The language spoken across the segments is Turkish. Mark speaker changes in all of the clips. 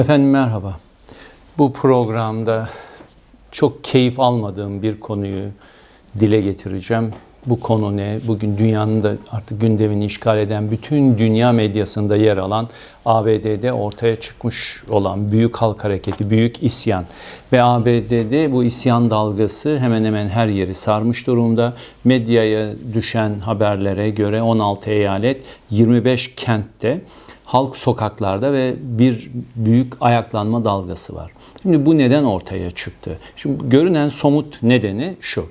Speaker 1: Efendim merhaba. Bu programda çok keyif almadığım bir konuyu dile getireceğim. Bu konu ne? Bugün dünyanın da artık gündemini işgal eden bütün dünya medyasında yer alan ABD'de ortaya çıkmış olan büyük halk hareketi, büyük isyan. Ve ABD'de bu isyan dalgası hemen hemen her yeri sarmış durumda. Medyaya düşen haberlere göre 16 eyalet, 25 kentte halk sokaklarda ve bir büyük ayaklanma dalgası var. Şimdi bu neden ortaya çıktı? Şimdi görünen somut nedeni şu.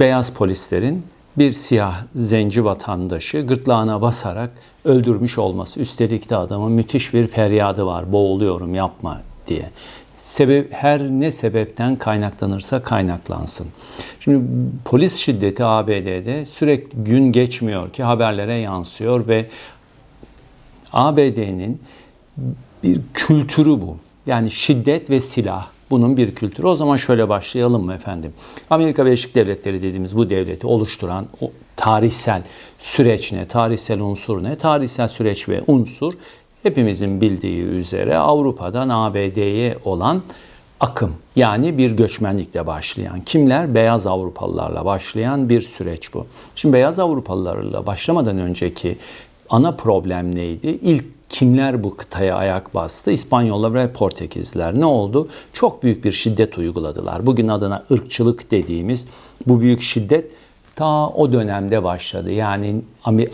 Speaker 1: Beyaz polislerin bir siyah zenci vatandaşı gırtlağına basarak öldürmüş olması. Üstelik de adamın müthiş bir feryadı var. Boğuluyorum yapma diye. Sebep her ne sebepten kaynaklanırsa kaynaklansın. Şimdi polis şiddeti ABD'de sürekli gün geçmiyor ki haberlere yansıyor ve ABD'nin bir kültürü bu. Yani şiddet ve silah bunun bir kültürü. O zaman şöyle başlayalım mı efendim? Amerika Birleşik Devletleri dediğimiz bu devleti oluşturan o tarihsel süreç ne? Tarihsel unsur ne? Tarihsel süreç ve unsur hepimizin bildiği üzere Avrupa'dan ABD'ye olan akım yani bir göçmenlikle başlayan kimler beyaz Avrupalılarla başlayan bir süreç bu. Şimdi beyaz Avrupalılarla başlamadan önceki ana problem neydi? İlk kimler bu kıtaya ayak bastı? İspanyollar ve Portekizler. Ne oldu? Çok büyük bir şiddet uyguladılar. Bugün adına ırkçılık dediğimiz bu büyük şiddet ta o dönemde başladı. Yani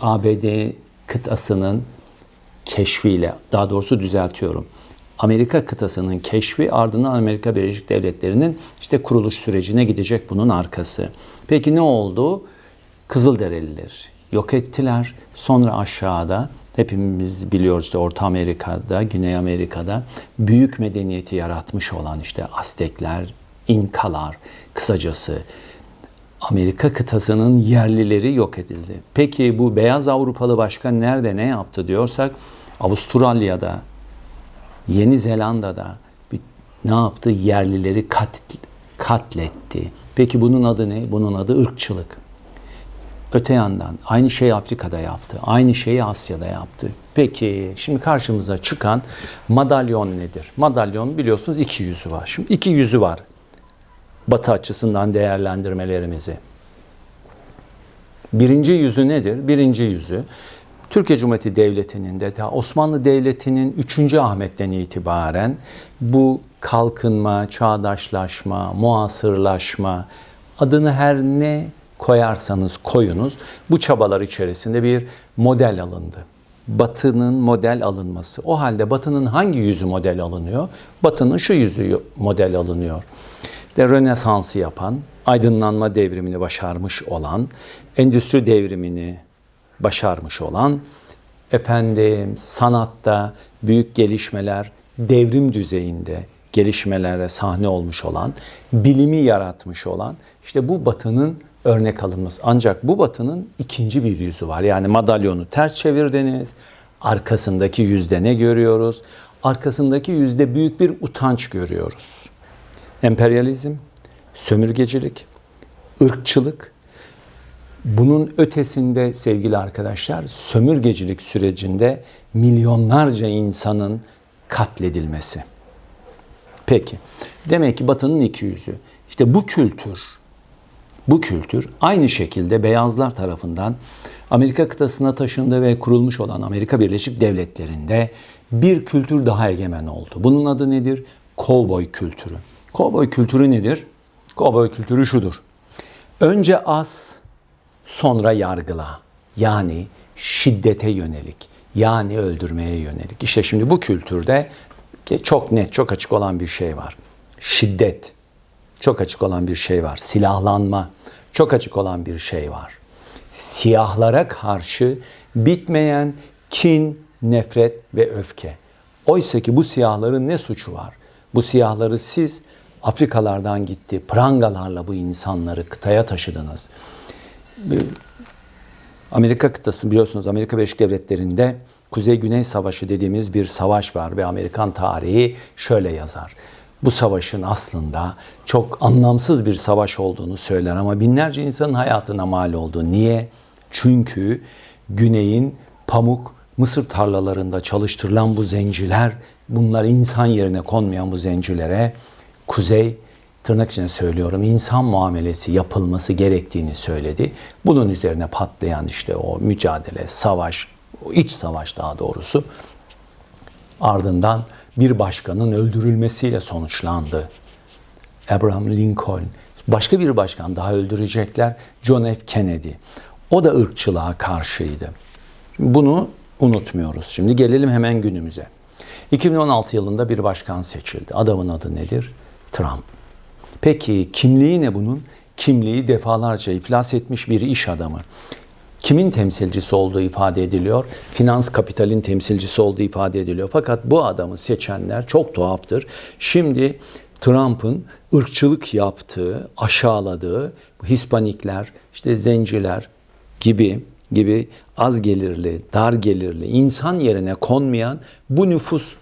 Speaker 1: ABD kıtasının keşfiyle, daha doğrusu düzeltiyorum. Amerika kıtasının keşfi ardından Amerika Birleşik Devletleri'nin işte kuruluş sürecine gidecek bunun arkası. Peki ne oldu? Kızılderililer yok ettiler. Sonra aşağıda hepimiz biliyoruz işte Orta Amerika'da, Güney Amerika'da büyük medeniyeti yaratmış olan işte Aztekler, İnkalar kısacası Amerika kıtasının yerlileri yok edildi. Peki bu beyaz Avrupalı başkan nerede ne yaptı diyorsak Avustralya'da, Yeni Zelanda'da bir, ne yaptı? Yerlileri kat, katletti. Peki bunun adı ne? Bunun adı ırkçılık. Öte yandan aynı şeyi Afrika'da yaptı. Aynı şeyi Asya'da yaptı. Peki şimdi karşımıza çıkan madalyon nedir? Madalyon biliyorsunuz iki yüzü var. Şimdi iki yüzü var. Batı açısından değerlendirmelerimizi. Birinci yüzü nedir? Birinci yüzü Türkiye Cumhuriyeti Devleti'nin de daha Osmanlı Devleti'nin 3. Ahmet'ten itibaren bu kalkınma, çağdaşlaşma, muasırlaşma adını her ne koyarsanız koyunuz bu çabalar içerisinde bir model alındı. Batı'nın model alınması. O halde Batı'nın hangi yüzü model alınıyor? Batı'nın şu yüzü model alınıyor. İşte Rönesans'ı yapan, aydınlanma devrimini başarmış olan, endüstri devrimini başarmış olan, efendim sanatta büyük gelişmeler, devrim düzeyinde gelişmelere sahne olmuş olan, bilimi yaratmış olan, işte bu Batı'nın örnek alınması. Ancak bu batının ikinci bir yüzü var. Yani madalyonu ters çevirdiniz. Arkasındaki yüzde ne görüyoruz? Arkasındaki yüzde büyük bir utanç görüyoruz. Emperyalizm, sömürgecilik, ırkçılık. Bunun ötesinde sevgili arkadaşlar sömürgecilik sürecinde milyonlarca insanın katledilmesi. Peki. Demek ki Batı'nın iki yüzü. İşte bu kültür bu kültür aynı şekilde beyazlar tarafından Amerika kıtasına taşındı ve kurulmuş olan Amerika Birleşik Devletleri'nde bir kültür daha egemen oldu. Bunun adı nedir? Kovboy kültürü. Kovboy kültürü nedir? Kovboy kültürü şudur. Önce az, sonra yargıla. Yani şiddete yönelik. Yani öldürmeye yönelik. İşte şimdi bu kültürde çok net, çok açık olan bir şey var. Şiddet, çok açık olan bir şey var. Silahlanma çok açık olan bir şey var. Siyahlara karşı bitmeyen kin, nefret ve öfke. Oysa ki bu siyahların ne suçu var? Bu siyahları siz Afrikalardan gitti, prangalarla bu insanları kıtaya taşıdınız. Amerika kıtası biliyorsunuz Amerika Birleşik Devletleri'nde Kuzey-Güney Savaşı dediğimiz bir savaş var ve Amerikan tarihi şöyle yazar bu savaşın aslında çok anlamsız bir savaş olduğunu söyler ama binlerce insanın hayatına mal oldu. Niye? Çünkü Güney'in pamuk Mısır tarlalarında çalıştırılan bu zenciler, bunlar insan yerine konmayan bu zencilere Kuzey tırnak içine söylüyorum insan muamelesi yapılması gerektiğini söyledi. Bunun üzerine patlayan işte o mücadele, savaş, o iç savaş daha doğrusu ardından bir başkanın öldürülmesiyle sonuçlandı. Abraham Lincoln, başka bir başkan daha öldürecekler, John F. Kennedy. O da ırkçılığa karşıydı. Bunu unutmuyoruz. Şimdi gelelim hemen günümüze. 2016 yılında bir başkan seçildi. Adamın adı nedir? Trump. Peki kimliği ne bunun? Kimliği defalarca iflas etmiş bir iş adamı. Kimin temsilcisi olduğu ifade ediliyor? Finans kapitalin temsilcisi olduğu ifade ediliyor. Fakat bu adamı seçenler çok tuhaftır. Şimdi Trump'ın ırkçılık yaptığı, aşağıladığı Hispanikler, işte zenciler gibi gibi az gelirli, dar gelirli, insan yerine konmayan bu nüfus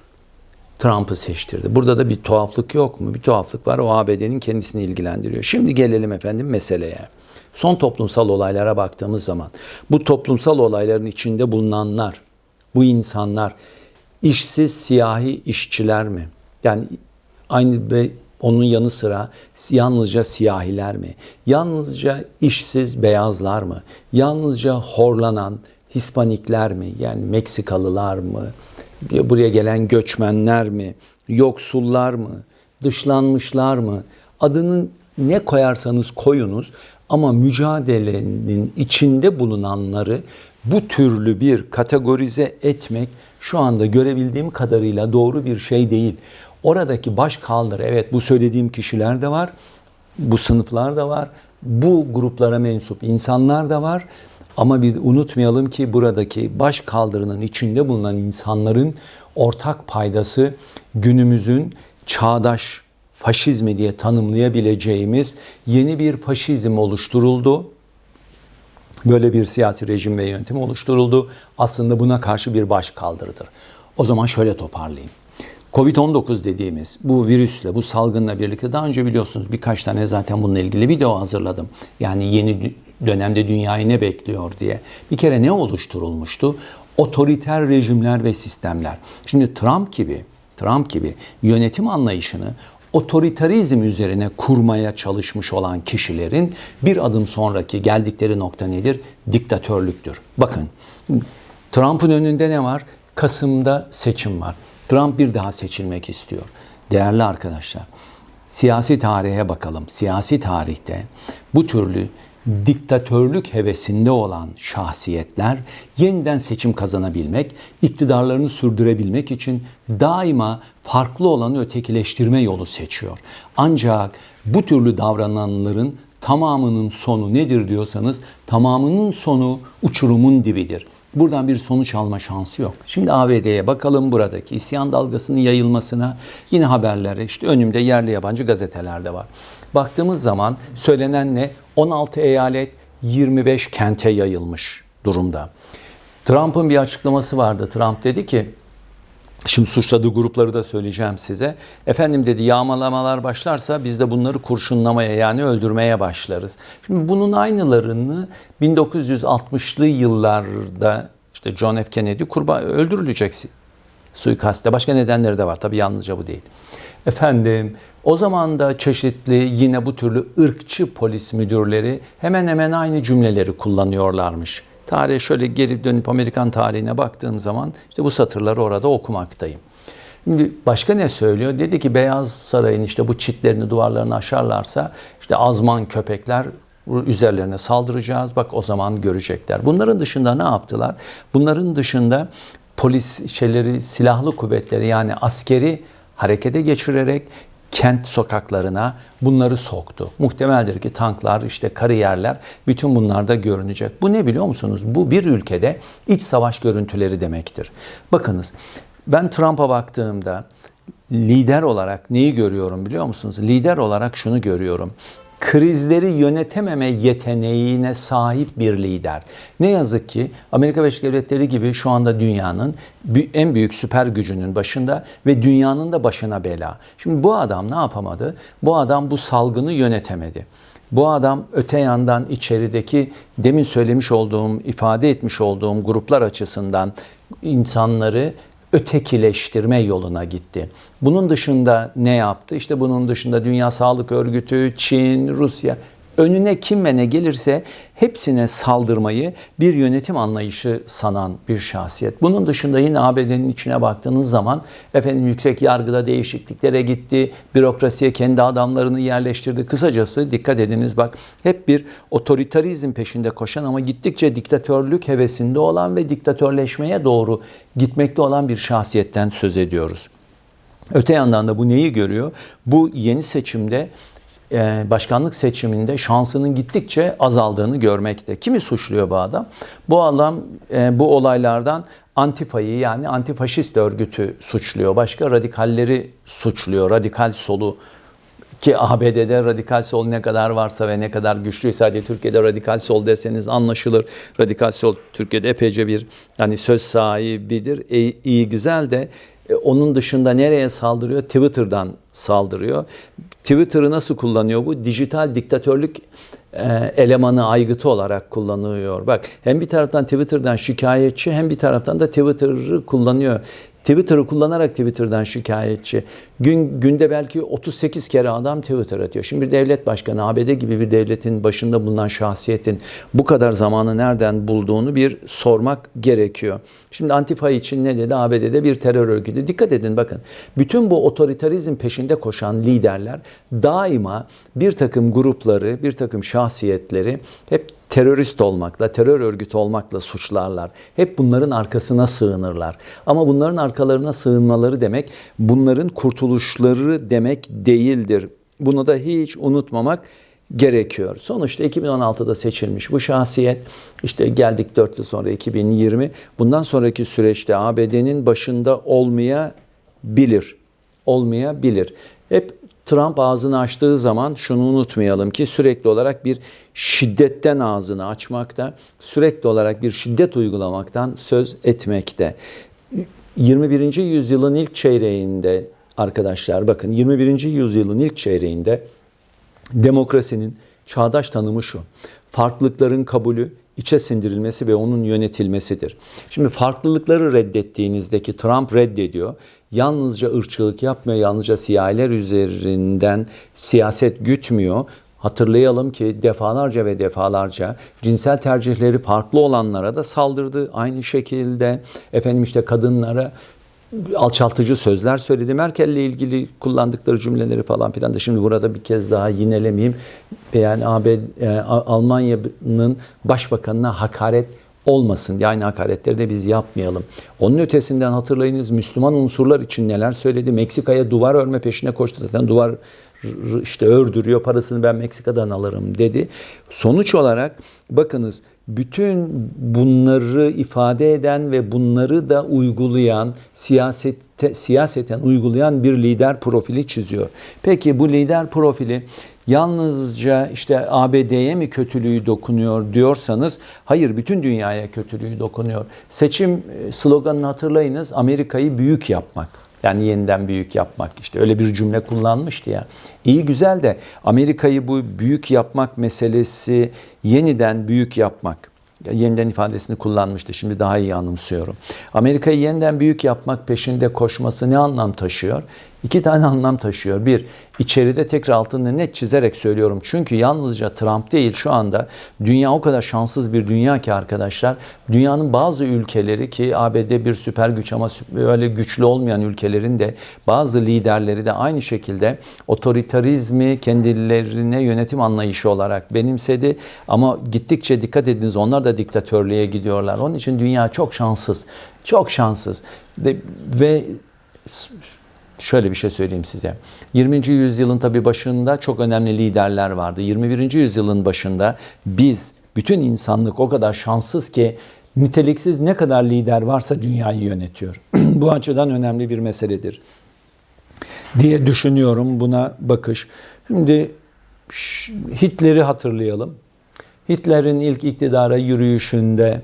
Speaker 1: Trump'ı seçtirdi. Burada da bir tuhaflık yok mu? Bir tuhaflık var. O ABD'nin kendisini ilgilendiriyor. Şimdi gelelim efendim meseleye. Son toplumsal olaylara baktığımız zaman bu toplumsal olayların içinde bulunanlar, bu insanlar işsiz siyahi işçiler mi? Yani aynı ve onun yanı sıra yalnızca siyahiler mi? Yalnızca işsiz beyazlar mı? Yalnızca horlanan Hispanikler mi? Yani Meksikalılar mı? Buraya gelen göçmenler mi? Yoksullar mı? Dışlanmışlar mı? Adının ne koyarsanız koyunuz ama mücadelenin içinde bulunanları bu türlü bir kategorize etmek şu anda görebildiğim kadarıyla doğru bir şey değil. Oradaki baş kaldır evet bu söylediğim kişiler de var. Bu sınıflar da var. Bu gruplara mensup insanlar da var. Ama bir unutmayalım ki buradaki baş kaldırının içinde bulunan insanların ortak paydası günümüzün çağdaş faşizmi diye tanımlayabileceğimiz yeni bir faşizm oluşturuldu. Böyle bir siyasi rejim ve yönetim oluşturuldu. Aslında buna karşı bir baş kaldırıdır. O zaman şöyle toparlayayım. Covid-19 dediğimiz bu virüsle, bu salgınla birlikte daha önce biliyorsunuz birkaç tane zaten bununla ilgili video hazırladım. Yani yeni dönemde dünyayı ne bekliyor diye. Bir kere ne oluşturulmuştu? Otoriter rejimler ve sistemler. Şimdi Trump gibi, Trump gibi yönetim anlayışını otoriterizm üzerine kurmaya çalışmış olan kişilerin bir adım sonraki geldikleri nokta nedir? Diktatörlüktür. Bakın Trump'ın önünde ne var? Kasım'da seçim var. Trump bir daha seçilmek istiyor. Değerli arkadaşlar, siyasi tarihe bakalım. Siyasi tarihte bu türlü diktatörlük hevesinde olan şahsiyetler yeniden seçim kazanabilmek, iktidarlarını sürdürebilmek için daima farklı olanı ötekileştirme yolu seçiyor. Ancak bu türlü davrananların tamamının sonu nedir diyorsanız tamamının sonu uçurumun dibidir. Buradan bir sonuç alma şansı yok. Şimdi ABD'ye bakalım buradaki isyan dalgasının yayılmasına. Yine haberleri işte önümde yerli yabancı gazetelerde var. Baktığımız zaman söylenen ne? 16 eyalet 25 kente yayılmış durumda. Trump'ın bir açıklaması vardı. Trump dedi ki Şimdi suçladığı grupları da söyleyeceğim size. Efendim dedi yağmalamalar başlarsa biz de bunları kurşunlamaya yani öldürmeye başlarız. Şimdi bunun aynılarını 1960'lı yıllarda işte John F. Kennedy kurban öldürülecek suikaste. Başka nedenleri de var tabii yalnızca bu değil. Efendim o zaman da çeşitli yine bu türlü ırkçı polis müdürleri hemen hemen aynı cümleleri kullanıyorlarmış. Tarihe şöyle geri dönüp Amerikan tarihine baktığım zaman işte bu satırları orada okumaktayım. Şimdi başka ne söylüyor? Dedi ki Beyaz Saray'ın işte bu çitlerini, duvarlarını aşarlarsa işte azman köpekler üzerlerine saldıracağız. Bak o zaman görecekler. Bunların dışında ne yaptılar? Bunların dışında polis şeyleri, silahlı kuvvetleri yani askeri harekete geçirerek kent sokaklarına bunları soktu. Muhtemeldir ki tanklar, işte kariyerler bütün bunlarda görünecek. Bu ne biliyor musunuz? Bu bir ülkede iç savaş görüntüleri demektir. Bakınız ben Trump'a baktığımda lider olarak neyi görüyorum biliyor musunuz? Lider olarak şunu görüyorum krizleri yönetememe yeteneğine sahip bir lider. Ne yazık ki Amerika Birleşik Devletleri gibi şu anda dünyanın en büyük süper gücünün başında ve dünyanın da başına bela. Şimdi bu adam ne yapamadı? Bu adam bu salgını yönetemedi. Bu adam öte yandan içerideki demin söylemiş olduğum, ifade etmiş olduğum gruplar açısından insanları ötekileştirme yoluna gitti. Bunun dışında ne yaptı? İşte bunun dışında Dünya Sağlık Örgütü, Çin, Rusya önüne kim ve ne gelirse hepsine saldırmayı bir yönetim anlayışı sanan bir şahsiyet. Bunun dışında yine ABD'nin içine baktığınız zaman efendim yüksek yargıda değişikliklere gitti, bürokrasiye kendi adamlarını yerleştirdi. Kısacası dikkat ediniz bak hep bir otoritarizm peşinde koşan ama gittikçe diktatörlük hevesinde olan ve diktatörleşmeye doğru gitmekte olan bir şahsiyetten söz ediyoruz. Öte yandan da bu neyi görüyor? Bu yeni seçimde e, başkanlık seçiminde şansının gittikçe azaldığını görmekte. Kimi suçluyor bu adam? Bu adam e, bu olaylardan Antifa'yı yani antifaşist örgütü suçluyor. Başka radikalleri suçluyor. Radikal solu ki ABD'de radikal sol ne kadar varsa ve ne kadar güçlüyse sadece Türkiye'de radikal sol deseniz anlaşılır. Radikal sol Türkiye'de epeyce bir hani söz sahibidir. İyi, iyi güzel de e, onun dışında nereye saldırıyor? Twitter'dan saldırıyor. Twitter'ı nasıl kullanıyor bu? Dijital diktatörlük e, elemanı aygıtı olarak kullanıyor. Bak hem bir taraftan Twitter'dan şikayetçi hem bir taraftan da Twitter'ı kullanıyor. Twitter'ı kullanarak Twitter'dan şikayetçi. Gün günde belki 38 kere adam Twitter atıyor. Şimdi bir devlet başkanı, ABD gibi bir devletin başında bulunan şahsiyetin bu kadar zamanı nereden bulduğunu bir sormak gerekiyor. Şimdi Antifa için ne dedi? ABD'de bir terör örgütü. Dikkat edin bakın. Bütün bu otoritarizm peşinde koşan liderler daima bir takım grupları, bir takım şahsiyetleri hep terörist olmakla, terör örgütü olmakla suçlarlar. Hep bunların arkasına sığınırlar. Ama bunların arkalarına sığınmaları demek bunların kurtuluşları demek değildir. Bunu da hiç unutmamak gerekiyor. Sonuçta 2016'da seçilmiş bu şahsiyet işte geldik 4 yıl sonra 2020 bundan sonraki süreçte ABD'nin başında olmayabilir. Olmayabilir. Hep Trump ağzını açtığı zaman şunu unutmayalım ki sürekli olarak bir şiddetten ağzını açmakta, sürekli olarak bir şiddet uygulamaktan söz etmekte. 21. yüzyılın ilk çeyreğinde arkadaşlar bakın 21. yüzyılın ilk çeyreğinde demokrasinin çağdaş tanımı şu. Farklılıkların kabulü, içe sindirilmesi ve onun yönetilmesidir. Şimdi farklılıkları reddettiğinizdeki Trump reddediyor. Yalnızca ırkçılık yapmıyor, yalnızca siyahiler üzerinden siyaset gütmüyor. Hatırlayalım ki defalarca ve defalarca cinsel tercihleri farklı olanlara da saldırdı. Aynı şekilde efendim işte kadınlara alçaltıcı sözler söyledi. Merkel'le ilgili kullandıkları cümleleri falan filan da şimdi burada bir kez daha yinelemeyeyim. Yani AB, e, Almanya'nın başbakanına hakaret olmasın. Yani hakaretleri de biz yapmayalım. Onun ötesinden hatırlayınız Müslüman unsurlar için neler söyledi. Meksika'ya duvar örme peşine koştu. Zaten duvar işte ördürüyor parasını ben Meksika'dan alırım dedi. Sonuç olarak bakınız bütün bunları ifade eden ve bunları da uygulayan, siyasete, siyaseten uygulayan bir lider profili çiziyor. Peki bu lider profili yalnızca işte ABD'ye mi kötülüğü dokunuyor diyorsanız hayır bütün dünyaya kötülüğü dokunuyor. Seçim e, sloganını hatırlayınız Amerika'yı büyük yapmak. Yani yeniden büyük yapmak işte öyle bir cümle kullanmıştı ya. İyi güzel de Amerika'yı bu büyük yapmak meselesi yeniden büyük yapmak yeniden ifadesini kullanmıştı. Şimdi daha iyi anımsıyorum. Amerika'yı yeniden büyük yapmak peşinde koşması ne anlam taşıyor? İki tane anlam taşıyor. Bir, içeride tekrar altını net çizerek söylüyorum. Çünkü yalnızca Trump değil şu anda dünya o kadar şanssız bir dünya ki arkadaşlar. Dünyanın bazı ülkeleri ki ABD bir süper güç ama öyle güçlü olmayan ülkelerin de bazı liderleri de aynı şekilde otoritarizmi kendilerine yönetim anlayışı olarak benimsedi. Ama gittikçe dikkat ediniz onlar da diktatörlüğe gidiyorlar. Onun için dünya çok şanssız. Çok şanssız. Ve, ve şöyle bir şey söyleyeyim size. 20. yüzyılın tabi başında çok önemli liderler vardı. 21. yüzyılın başında biz, bütün insanlık o kadar şanssız ki niteliksiz ne kadar lider varsa dünyayı yönetiyor. Bu açıdan önemli bir meseledir diye düşünüyorum buna bakış. Şimdi Hitler'i hatırlayalım. Hitler'in ilk iktidara yürüyüşünde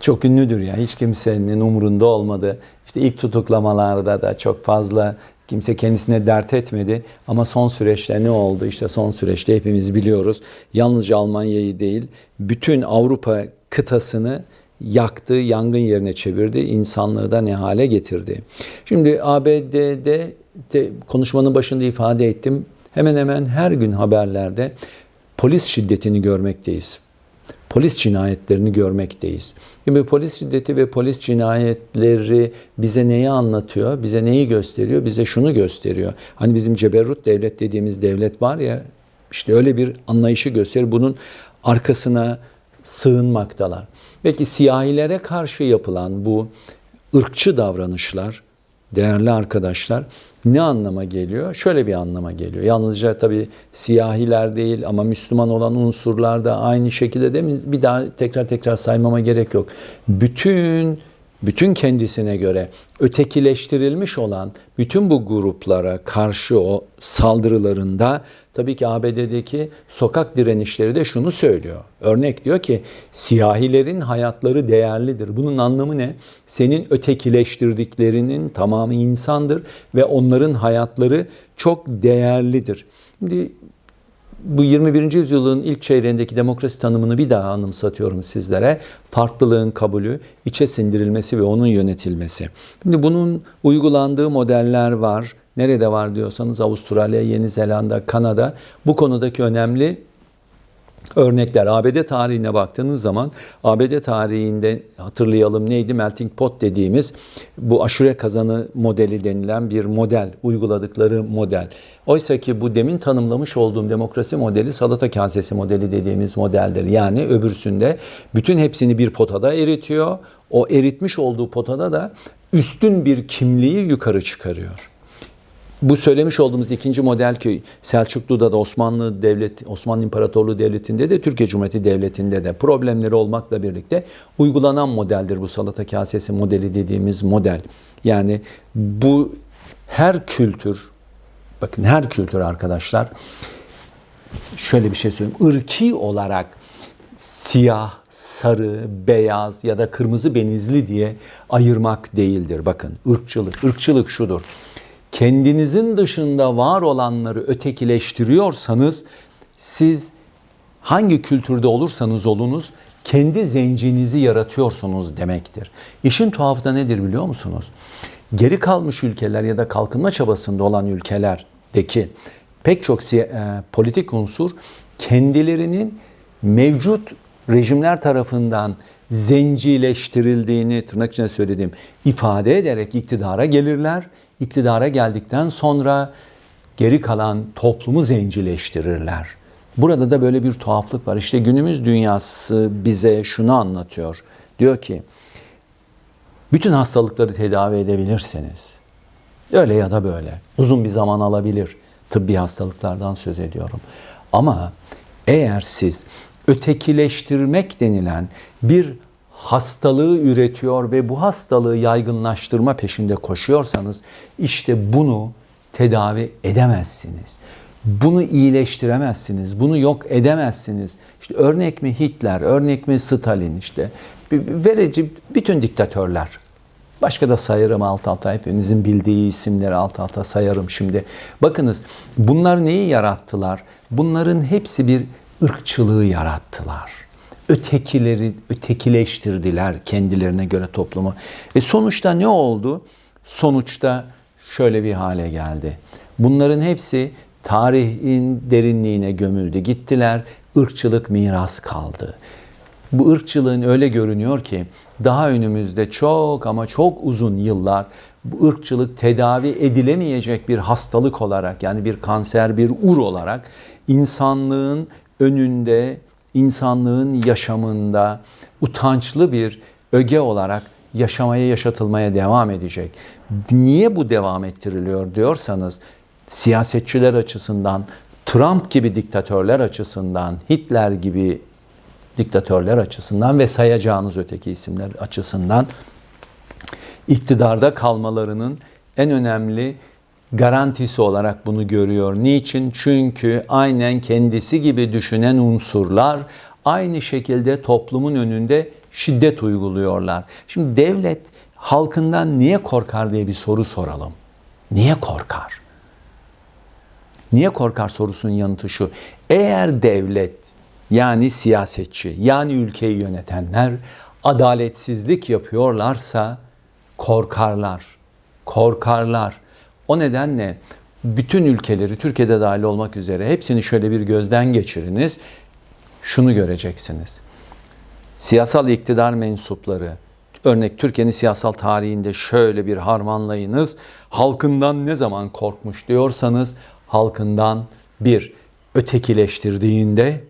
Speaker 1: çok ünlüdür ya hiç kimsenin umurunda olmadı. İşte ilk tutuklamalarda da çok fazla Kimse kendisine dert etmedi ama son süreçte ne oldu? İşte son süreçte hepimiz biliyoruz. Yalnızca Almanya'yı değil, bütün Avrupa kıtasını yaktı, yangın yerine çevirdi, insanlığı da ne hale getirdi. Şimdi ABD'de de konuşmanın başında ifade ettim. Hemen hemen her gün haberlerde polis şiddetini görmekteyiz. Polis cinayetlerini görmekteyiz. Şimdi polis şiddeti ve polis cinayetleri bize neyi anlatıyor? Bize neyi gösteriyor? Bize şunu gösteriyor. Hani bizim ceberrut devlet dediğimiz devlet var ya işte öyle bir anlayışı gösterir. Bunun arkasına sığınmaktalar. Belki siyahilere karşı yapılan bu ırkçı davranışlar değerli arkadaşlar ne anlama geliyor? Şöyle bir anlama geliyor. Yalnızca tabii siyahiler değil ama Müslüman olan unsurlar da aynı şekilde değil mi? Bir daha tekrar tekrar saymama gerek yok. Bütün bütün kendisine göre ötekileştirilmiş olan bütün bu gruplara karşı o saldırılarında tabii ki ABD'deki sokak direnişleri de şunu söylüyor. Örnek diyor ki siyahilerin hayatları değerlidir. Bunun anlamı ne? Senin ötekileştirdiklerinin tamamı insandır ve onların hayatları çok değerlidir. Şimdi bu 21. yüzyılın ilk çeyreğindeki demokrasi tanımını bir daha anımsatıyorum sizlere. Farklılığın kabulü, içe sindirilmesi ve onun yönetilmesi. Şimdi bunun uygulandığı modeller var. Nerede var diyorsanız Avustralya, Yeni Zelanda, Kanada bu konudaki önemli örnekler. ABD tarihine baktığınız zaman ABD tarihinde hatırlayalım neydi? Melting pot dediğimiz bu aşure kazanı modeli denilen bir model, uyguladıkları model. Oysa ki bu demin tanımlamış olduğum demokrasi modeli salata kasesi modeli dediğimiz modeldir. Yani öbürsünde bütün hepsini bir potada eritiyor. O eritmiş olduğu potada da üstün bir kimliği yukarı çıkarıyor bu söylemiş olduğumuz ikinci model ki Selçuklu'da da Osmanlı Devlet, Osmanlı İmparatorluğu Devleti'nde de Türkiye Cumhuriyeti Devleti'nde de problemleri olmakla birlikte uygulanan modeldir bu salata kasesi modeli dediğimiz model. Yani bu her kültür, bakın her kültür arkadaşlar şöyle bir şey söyleyeyim. ırki olarak siyah, sarı, beyaz ya da kırmızı benizli diye ayırmak değildir. Bakın ırkçılık, ırkçılık şudur kendinizin dışında var olanları ötekileştiriyorsanız siz hangi kültürde olursanız olunuz kendi zencinizi yaratıyorsunuz demektir. İşin tuhafı da nedir biliyor musunuz? Geri kalmış ülkeler ya da kalkınma çabasında olan ülkelerdeki pek çok e, politik unsur kendilerinin mevcut rejimler tarafından zencileştirildiğini tırnak içinde söylediğim ifade ederek iktidara gelirler iktidara geldikten sonra geri kalan toplumu zencileştirirler. Burada da böyle bir tuhaflık var. İşte günümüz dünyası bize şunu anlatıyor. Diyor ki bütün hastalıkları tedavi edebilirsiniz. Öyle ya da böyle. Uzun bir zaman alabilir. Tıbbi hastalıklardan söz ediyorum. Ama eğer siz ötekileştirmek denilen bir hastalığı üretiyor ve bu hastalığı yaygınlaştırma peşinde koşuyorsanız işte bunu tedavi edemezsiniz. Bunu iyileştiremezsiniz. Bunu yok edemezsiniz. İşte örnek mi Hitler, örnek mi Stalin işte. Verici bütün diktatörler. Başka da sayarım alt alta hepimizin bildiği isimleri alt alta sayarım şimdi. Bakınız bunlar neyi yarattılar? Bunların hepsi bir ırkçılığı yarattılar ötekileri ötekileştirdiler kendilerine göre toplumu. Ve sonuçta ne oldu? Sonuçta şöyle bir hale geldi. Bunların hepsi tarihin derinliğine gömüldü. Gittiler, ırkçılık miras kaldı. Bu ırkçılığın öyle görünüyor ki daha önümüzde çok ama çok uzun yıllar bu ırkçılık tedavi edilemeyecek bir hastalık olarak yani bir kanser, bir ur olarak insanlığın önünde insanlığın yaşamında utançlı bir öge olarak yaşamaya yaşatılmaya devam edecek. Niye bu devam ettiriliyor diyorsanız siyasetçiler açısından, Trump gibi diktatörler açısından, Hitler gibi diktatörler açısından ve sayacağınız öteki isimler açısından iktidarda kalmalarının en önemli garantisi olarak bunu görüyor. Niçin? Çünkü aynen kendisi gibi düşünen unsurlar aynı şekilde toplumun önünde şiddet uyguluyorlar. Şimdi devlet halkından niye korkar diye bir soru soralım. Niye korkar? Niye korkar sorusunun yanıtı şu. Eğer devlet yani siyasetçi yani ülkeyi yönetenler adaletsizlik yapıyorlarsa korkarlar. Korkarlar. O nedenle bütün ülkeleri Türkiye'de dahil olmak üzere hepsini şöyle bir gözden geçiriniz. Şunu göreceksiniz. Siyasal iktidar mensupları, örnek Türkiye'nin siyasal tarihinde şöyle bir harmanlayınız. Halkından ne zaman korkmuş diyorsanız halkından bir ötekileştirdiğinde,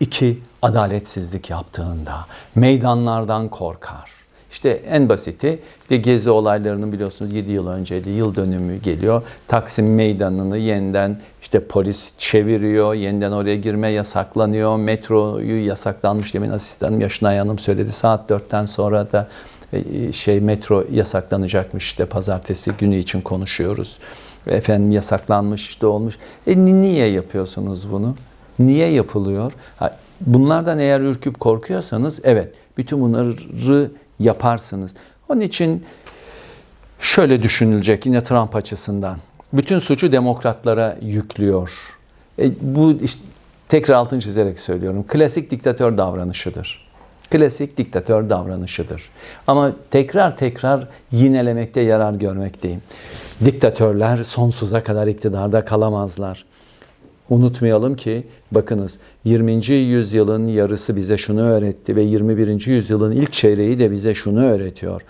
Speaker 1: iki adaletsizlik yaptığında, meydanlardan korkar. İşte en basiti de gezi olaylarının biliyorsunuz 7 yıl önceydi. Yıl dönümü geliyor. Taksim Meydanı'nı yeniden işte polis çeviriyor. Yeniden oraya girme yasaklanıyor. Metroyu yasaklanmış demin asistanım Yaşınay Hanım söyledi. Saat 4'ten sonra da e, şey metro yasaklanacakmış işte pazartesi günü için konuşuyoruz. Efendim yasaklanmış işte olmuş. E niye yapıyorsunuz bunu? Niye yapılıyor? Bunlardan eğer ürküp korkuyorsanız evet bütün bunları yaparsınız. Onun için şöyle düşünülecek yine Trump açısından. Bütün suçu demokratlara yüklüyor. E, bu işte, tekrar altını çizerek söylüyorum. Klasik diktatör davranışıdır. Klasik diktatör davranışıdır. Ama tekrar tekrar yinelemekte yarar görmekteyim. Diktatörler sonsuza kadar iktidarda kalamazlar. Unutmayalım ki bakınız 20. yüzyılın yarısı bize şunu öğretti ve 21. yüzyılın ilk çeyreği de bize şunu öğretiyor.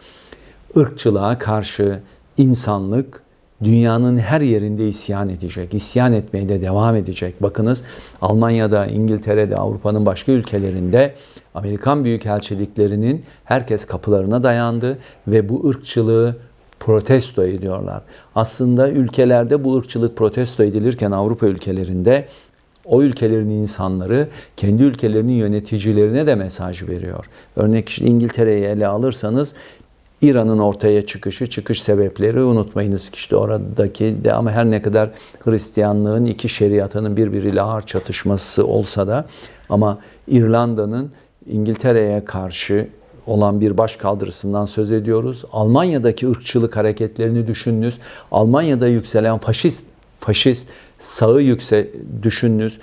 Speaker 1: Irkçılığa karşı insanlık dünyanın her yerinde isyan edecek. İsyan etmeye de devam edecek. Bakınız Almanya'da, İngiltere'de, Avrupa'nın başka ülkelerinde Amerikan büyükelçiliklerinin herkes kapılarına dayandı ve bu ırkçılığı protesto ediyorlar. Aslında ülkelerde bu ırkçılık protesto edilirken Avrupa ülkelerinde o ülkelerin insanları kendi ülkelerinin yöneticilerine de mesaj veriyor. Örnek işte İngiltere'yi ele alırsanız İran'ın ortaya çıkışı, çıkış sebepleri unutmayınız ki işte oradaki de ama her ne kadar Hristiyanlığın iki şeriatının birbiriyle ağır çatışması olsa da ama İrlanda'nın İngiltere'ye karşı olan bir baş kaldırısından söz ediyoruz. Almanya'daki ırkçılık hareketlerini düşününüz. Almanya'da yükselen faşist faşist sağı yüksel düşününüz.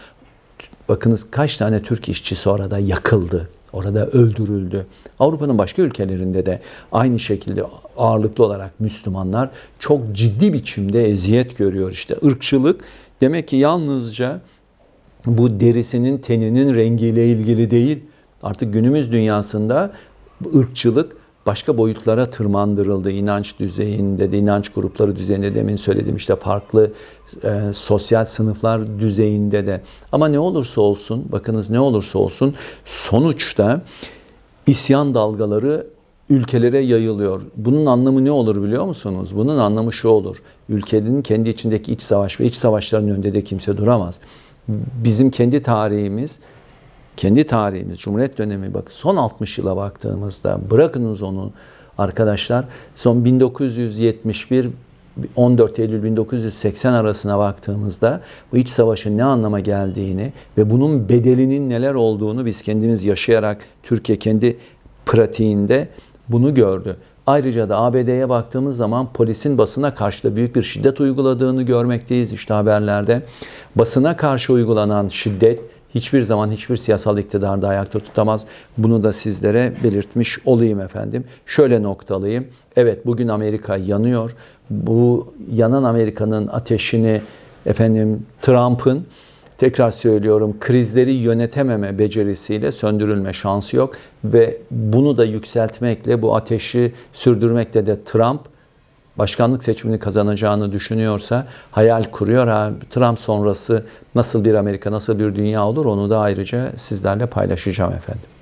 Speaker 1: Bakınız kaç tane Türk işçisi orada yakıldı. Orada öldürüldü. Avrupa'nın başka ülkelerinde de aynı şekilde ağırlıklı olarak Müslümanlar çok ciddi biçimde eziyet görüyor. İşte ırkçılık demek ki yalnızca bu derisinin, teninin rengiyle ilgili değil. Artık günümüz dünyasında ırkçılık başka boyutlara tırmandırıldı. İnanç düzeyinde de, inanç grupları düzeyinde demin söyledim işte farklı e, sosyal sınıflar düzeyinde de. Ama ne olursa olsun, bakınız ne olursa olsun sonuçta isyan dalgaları ülkelere yayılıyor. Bunun anlamı ne olur biliyor musunuz? Bunun anlamı şu olur. Ülkenin kendi içindeki iç savaş ve iç savaşların önünde de kimse duramaz. Bizim kendi tarihimiz kendi tarihimiz, Cumhuriyet dönemi bak son 60 yıla baktığımızda bırakınız onu arkadaşlar son 1971 14 Eylül 1980 arasına baktığımızda bu iç savaşın ne anlama geldiğini ve bunun bedelinin neler olduğunu biz kendimiz yaşayarak Türkiye kendi pratiğinde bunu gördü. Ayrıca da ABD'ye baktığımız zaman polisin basına karşı da büyük bir şiddet uyguladığını görmekteyiz işte haberlerde. Basına karşı uygulanan şiddet hiçbir zaman hiçbir siyasal iktidarda ayakta tutamaz. Bunu da sizlere belirtmiş olayım efendim. Şöyle noktalıyım. Evet bugün Amerika yanıyor. Bu yanan Amerika'nın ateşini efendim Trump'ın tekrar söylüyorum krizleri yönetememe becerisiyle söndürülme şansı yok ve bunu da yükseltmekle bu ateşi sürdürmekle de Trump başkanlık seçimini kazanacağını düşünüyorsa hayal kuruyor. Ha, Trump sonrası nasıl bir Amerika, nasıl bir dünya olur onu da ayrıca sizlerle paylaşacağım efendim.